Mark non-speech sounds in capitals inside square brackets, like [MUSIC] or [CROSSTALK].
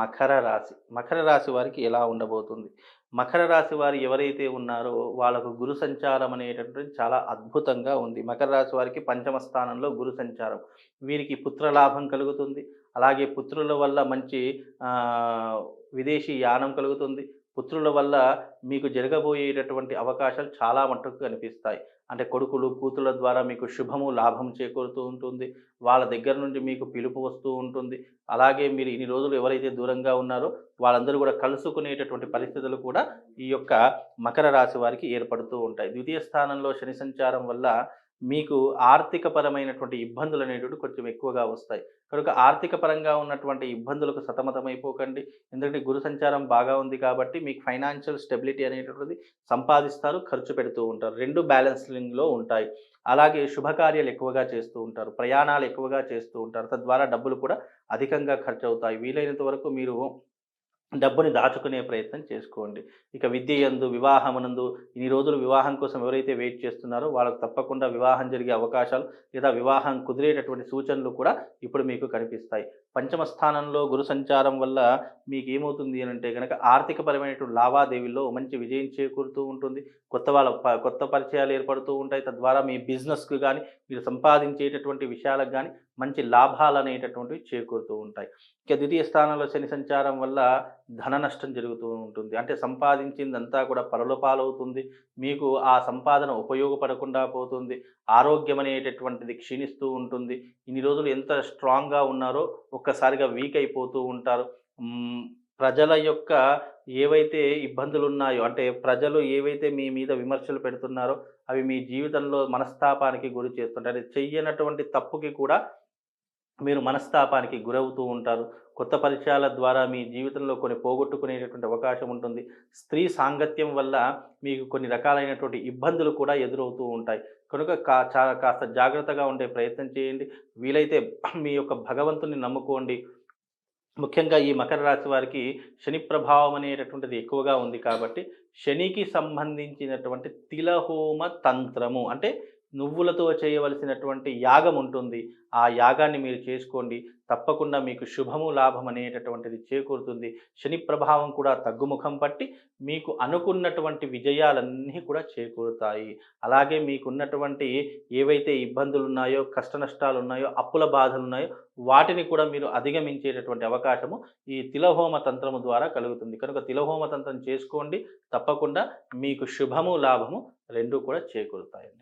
మకర రాశి. మకర రాశి వారికి ఎలా ఉండబోతుంది? మకర రాశి వారు ఎవరైతే ఉన్నారో వాళ్ళకు గురు సంచారం అనేటటువంటి చాలా అద్భుతంగా ఉంది. మకర రాశి వారికి పంచమ స్థానంలో గురు సంచారం. వీరికి పుత్రలాభం కలుగుతుంది. అలాగే పుత్రుల వల్ల మంచి విదేశీ యానం కలుగుతుంది. పుత్రుల వల్ల మీకు జరగబోయేటటువంటి అవకాశాలు చాలా మటుకు కనిపిస్తాయి. అంటే కొడుకులు కూతుళ్ళ ద్వారా మీకు శుభము లాభం చేకూరుతూ ఉంటుంది. వాళ్ళ దగ్గర నుండి మీకు పిలుపు వస్తూ ఉంటుంది. అలాగే మీరు ఇన్ని రోజులు ఎవరైతే దూరంగా ఉన్నారో వాళ్ళందరూ కూడా కలుసుకునేటటువంటి పరిస్థితులు కూడా ఈ యొక్క మకర రాశి వారికి ఏర్పడుతూ ఉంటాయి. ద్వితీయ స్థానంలో శని సంచారం వల్ల మీకు ఆర్థిక పరమైనటువంటి ఇబ్బందులు అనేటువంటి కొంచెం ఎక్కువగా వస్తాయి. కనుక ఆర్థిక పరంగా ఉన్నటువంటి ఇబ్బందులకు సతమతమైపోకండి. ఎందుకంటే గురు సంచారం బాగా ఉంది కాబట్టి మీకు ఫైనాన్షియల్ స్టెబిలిటీ అనేటటువంటిది సంపాదిస్తారు ఖర్చు పెడుతూ ఉంటారు. రెండు బ్యాలెన్సింగ్లో ఉంటాయి. అలాగే శుభకార్యాలు ఎక్కువగా చేస్తూ ఉంటారు. ప్రయాణాలు ఎక్కువగా చేస్తూ ఉంటారు. తద్వారా డబ్బులు కూడా అధికంగా ఖర్చు అవుతాయి వీలైనంత వరకు మీరు డబ్బుని దాచుకునే ప్రయత్నం చేసుకోండి. ఇక విద్య యందు వివాహమునందు ఇన్ని రోజులు వివాహం కోసం ఎవరైతే వెయిట్ చేస్తున్నారో వాళ్ళకు తప్పకుండా వివాహం జరిగే అవకాశాలు లేదా వివాహం కుదిరేటటువంటి సూచనలు కూడా ఇప్పుడు మీకు కనిపిస్తాయి. పంచమ స్థానంలో గురు సంచారం వల్ల మీకు ఏమవుతుంది అని అంటే కనుక ఆర్థికపరమైనటువంటి లావాదేవీల్లో మంచి విజయం చేకూరుతూ ఉంటుంది. కొత్త వాళ్ళ ప- కొత్త పరిచయాలు ఏర్పడుతూ ఉంటాయి. తద్వారా మీ బిజినెస్కు కానీ మీరు సంపాదించేటటువంటి విషయాలకు కానీ మంచి లాభాలు అనేటటువంటివి చేకూరుతూ ఉంటాయి. ఇక ద్వితీయ స్థానంలో శని సంచారం వల్ల ధన నష్టం జరుగుతూ ఉంటుంది. అంటే సంపాదించిందంతా కూడా పరలోపాలవుతుంది. మీకు ఆ సంపాదన ఉపయోగపడకుండా పోతుంది. ఆరోగ్యం అనేటటువంటిది క్షీణిస్తూ ఉంటుంది. ఇన్ని రోజులు ఎంత స్ట్రాంగ్గా ఉన్నారో ఒక్కసారిగా వీక్ అయిపోతూ ఉంటారు. ప్రజల యొక్క ఏవైతే ఇబ్బందులు ఉన్నాయో అంటే ప్రజలు ఏవైతే మీ మీద విమర్శలు పెడుతున్నారో అవి మీ జీవితంలో మనస్తాపానికి గురి చేస్తుంటాయి. చెయ్యనటువంటి తప్పుకి కూడా మీరు మనస్తాపానికి గురవుతూ ఉంటారు. కొత్త పరిచయాల ద్వారా మీ జీవితంలో కొన్ని పోగొట్టుకునేటటువంటి అవకాశం ఉంటుంది. స్త్రీ సాంగత్యం వల్ల మీకు కొన్ని రకాలైనటువంటి ఇబ్బందులు కూడా ఎదురవుతూ ఉంటాయి. కనుక కా చా కాస్త జాగ్రత్తగా ఉండే ప్రయత్నం చేయండి. వీలైతే [CLEARS THROAT] మీ యొక్క భగవంతుని నమ్ముకోండి. ముఖ్యంగా ఈ మకర రాశి వారికి శని ప్రభావం అనేటటువంటిది ఎక్కువగా ఉంది కాబట్టి శనికి సంబంధించినటువంటి తిలహోమ తంత్రము అంటే నువ్వులతో చేయవలసినటువంటి యాగం ఉంటుంది. ఆ యాగాన్ని మీరు చేసుకోండి. తప్పకుండా మీకు శుభము లాభం అనేటటువంటిది చేకూరుతుంది. శని ప్రభావం కూడా తగ్గుముఖం పట్టి మీకు అనుకున్నటువంటి విజయాలన్నీ కూడా చేకూరుతాయి. అలాగే మీకున్నటువంటి ఏవైతే ఇబ్బందులు ఉన్నాయో కష్ట నష్టాలు ఉన్నాయో అప్పుల బాధలు ఉన్నాయో వాటిని కూడా మీరు అధిగమించేటటువంటి అవకాశము ఈ తిలహోమ తంత్రము ద్వారా కలుగుతుంది. కనుక తిలహోమ తంత్రం చేసుకోండి. తప్పకుండా మీకు శుభము లాభము రెండూ కూడా చేకూరుతాయండి.